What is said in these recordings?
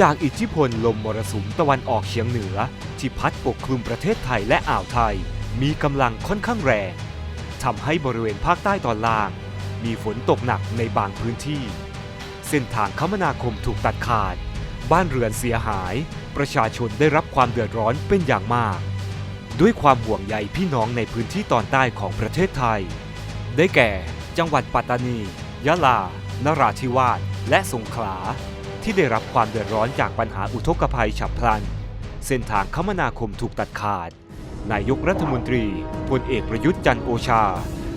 จากอิทธิพลลมมรสุมตะวันออกเฉียงเหนือ ที่พัดปกคลุมประเทศไทยและอ่าวไทย มีกำลังค่อนข้างแรงทำให้บริเวณภาคใต้ตอนล่าง มีฝนตกหนักในบางพื้นที่ เส้นทางคมนาคมถูกตัดขาด บ้านเรือนเสียหาย ประชาชนได้รับความเดือดร้อนเป็นอย่างมาก ด้วยความห่วงใยพี่น้องในพื้นที่ตอนใต้ของประเทศไทย ได้แก่ จังหวัดปัตตานี ยะลา นราธิวาส และสงขลา ที่ได้รับความเดือดร้อนจากปัญหาอุทกภัยฉับพลัน เส้นทางคมนาคมถูกตัดขาด นายกรัฐมนตรีพลเอกประยุทธ์จันโอชา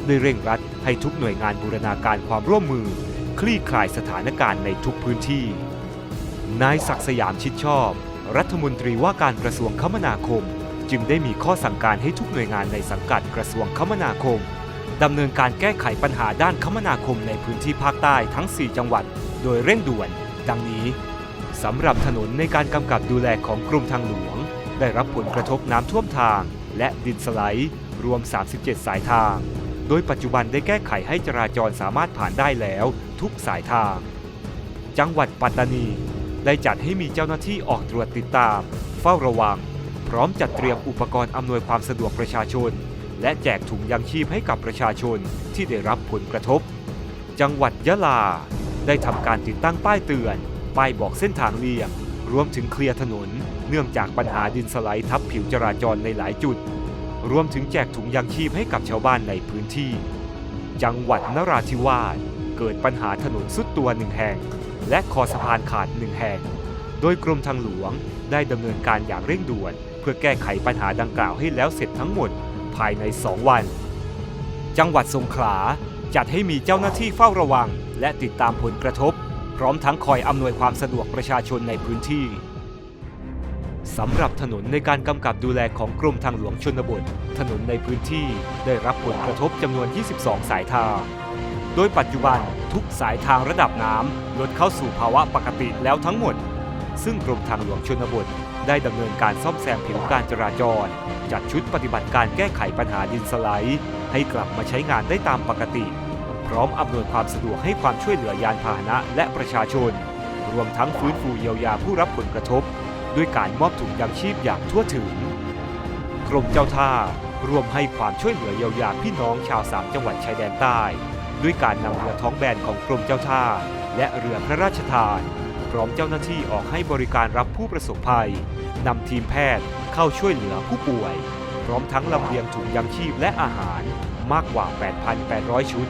ได้เร่งรัดให้ทุกหน่วยงานบูรณาการความร่วมมือ คลี่คลายสถานการณ์ในทุกพื้นที่ นายศักสยามชิดชอบ รัฐมนตรีว่าการกระทรวงคมนาคม จึงได้มีข้อสั่งการให้ทุกหน่วยงานในสังกัดกระทรวงคมนาคมดำเนินการแก้ไขปัญหาด้านคมนาคมในพื้นที่ภาคใต้ทั้ง 4 จังหวัด โดยเร่งด่วน ดังนี้สำหรับถนนในการกำกับดูแลของกรมทางหลวง ได้รับผลกระทบน้ำท่วมทาง และดินสไลด์รวม 37 สายทาง โดยปัจจุบันได้แก้ไขให้จราจรสามารถผ่านได้แล้วทุกสายทาง จังหวัดปัตตานี ได้จัดให้มีเจ้าหน้าที่ออกตรวจติดตาม เฝ้าระวัง พร้อมจัดเตรียมอุปกรณ์อำนวยความสะดวกประชาชน และแจกถุงยังชีพให้กับประชาชนที่ได้รับผลกระทบ จังหวัดยะลา ได้ทำการติดตั้งป้ายเตือน ป้ายบอกเส้นทางเลี่ยง รวมถึงเคลียร์ถนน เนื่องจากปัญหาดินสไลด์ทับผิวจราจรในหลายจุด รวมถึงแจกถุงยังชีพให้กับชาวบ้านในพื้นที่ จังหวัดนราธิวาสเกิดปัญหาถนนสุดตัวหนึ่งแห่ง และคอสะพานขาดหนึ่งแห่ง โดยกรมทางหลวงได้ดำเนินการอย่างเร่งด่วน เพื่อแก้ไขปัญหาดังกล่าวให้แล้วเสร็จทั้งหมดภายใน 2 วัน จังหวัดสงขลาจัดให้มีเจ้าหน้าที่เฝ้าระวัง และติดตามผลกระทบ พร้อมทั้งคอยอำนวยความสะดวกประชาชนในพื้นที่สำหรับถนนในการกำกับดูแลของกรมทางหลวงชนบท ถนนในพื้นที่ได้รับผลกระทบจำนวน 22 สายทาง โดยปัจจุบันทุกสายทางระดับน้ำลดเข้าสู่ภาวะปกติแล้วทั้งหมด ซึ่งกรมทางหลวงชนบท ได้ดำเนินการซ่อมแซมผิวการจราจร จัดชุดปฏิบัติการแก้ไขปัญหาดินสไลด์ ให้กลับมาใช้งานได้ตามปกติ ร้อมอำนวยความสะดวกให้ความช่วยเหลือยานพาหนะและประชาชน รวมทั้งฟื้นฟูเยียวยาผู้รับผลกระทบ ด้วยการมอบถุงยังชีพอย่างทั่วถึง กรมเจ้าท่ารวมให้ความช่วยเหลือเยียวยาพี่น้องชาวสามจังหวัดชายแดนใต้ ด้วยการนำเรือท้องแบนของกรมเจ้าท่า และเรือพระราชทาน พร้อมเจ้าหน้าที่ออกให้บริการรับผู้ประสบภัยนำทีมแพทย์เข้าช่วยเหลือผู้ป่วย พร้อมทั้งลำเลียงถุงยังชีพและอาหารมากกว่า 8,800 ชุด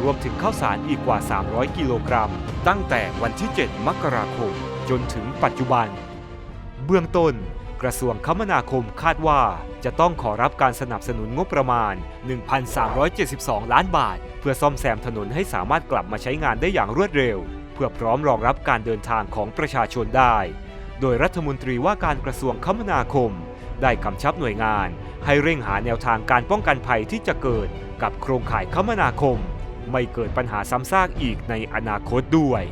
รวมถึงข้าวสารอีกกว่า 300 กิโลกรัม ตั้งแต่วันที่ 7 มกราคม จนถึงปัจจุบัน เบื้องต้น กระทรวงคมนาคมคาดว่าจะต้องขอรับการสนับสนุนงบประมาณ 1,372 ล้านบาท เพื่อซ่อมแซมถนนให้สามารถกลับมาใช้งานได้อย่างรวดเร็ว เพื่อพร้อมรองรับการเดินทางของประชาชนได้ โดยรัฐมนตรีว่าการกระทรวงคมนาคม ได้กำชับหน่วยงาน ให้เร่งหาแนวทางการป้องกันภัยที่จะเกิดกับโครงข่ายคมนาคม ไม่เกิดปัญหาซ้ำซากอีกในอนาคตด้วย